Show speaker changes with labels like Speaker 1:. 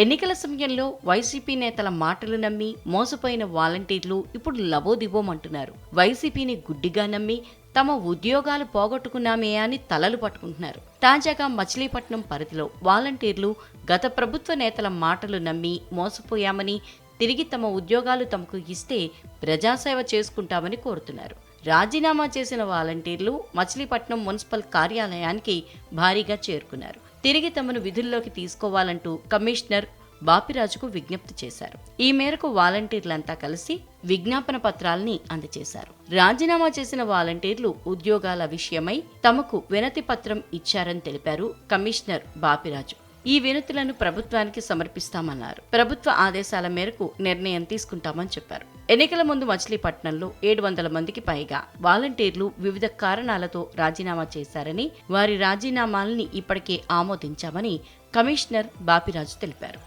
Speaker 1: ఎన్నికల సమయంలో వైసీపీ నేతల మాటలు నమ్మి మోసపోయిన వాలంటీర్లు ఇప్పుడు లబోదిబోమంటున్నారు. వైసీపీని గుడ్డిగా నమ్మి తమ ఉద్యోగాలు పోగొట్టుకున్నామే అని తలలు పట్టుకుంటున్నారు. తాజాగా మచిలీపట్నం పరిధిలో వాలంటీర్లు గత ప్రభుత్వ నేతల మాటలు నమ్మి మోసపోయామని తిరిగి తమ ఉద్యోగాలు తమకు ఇస్తే ప్రజాసేవ చేసుకుంటామని కోరుతున్నారు. రాజీనామా చేసిన వాలంటీర్లు మచిలీపట్నం మున్సిపల్ కార్యాలయానికి భారీగా చేరుకున్నారు. తిరిగి తమను విధుల్లోకి తీసుకోవాలంటూ కమిషనర్ బాపిరాజుకు విజ్ఞప్తి చేశారు. ఈ మేరకు వాలంటీర్లంతా కలిసి విజ్ఞాపన పత్రాల్ని అందజేశారు. రాజీనామా చేసిన వాలంటీర్లు ఉద్యోగాల విషయమై తమకు వినతి పత్రం ఇచ్చారని తెలిపారు కమిషనర్ బాపిరాజు. ఈ వినతులను ప్రభుత్వానికి సమర్పిస్తామన్నారు. ప్రభుత్వ ఆదేశాల మేరకు నిర్ణయం తీసుకుంటామని చెప్పారు. ఎన్నికల ముందు మచిలీపట్నంలో ఏడు వందల మందికి పైగా వాలంటీర్లు వివిధ కారణాలతో రాజీనామా చేశారని వారి రాజీనామాల్ని ఇప్పటికే ఆమోదించామని కమిషనర్ బాపిరాజు తెలిపారు.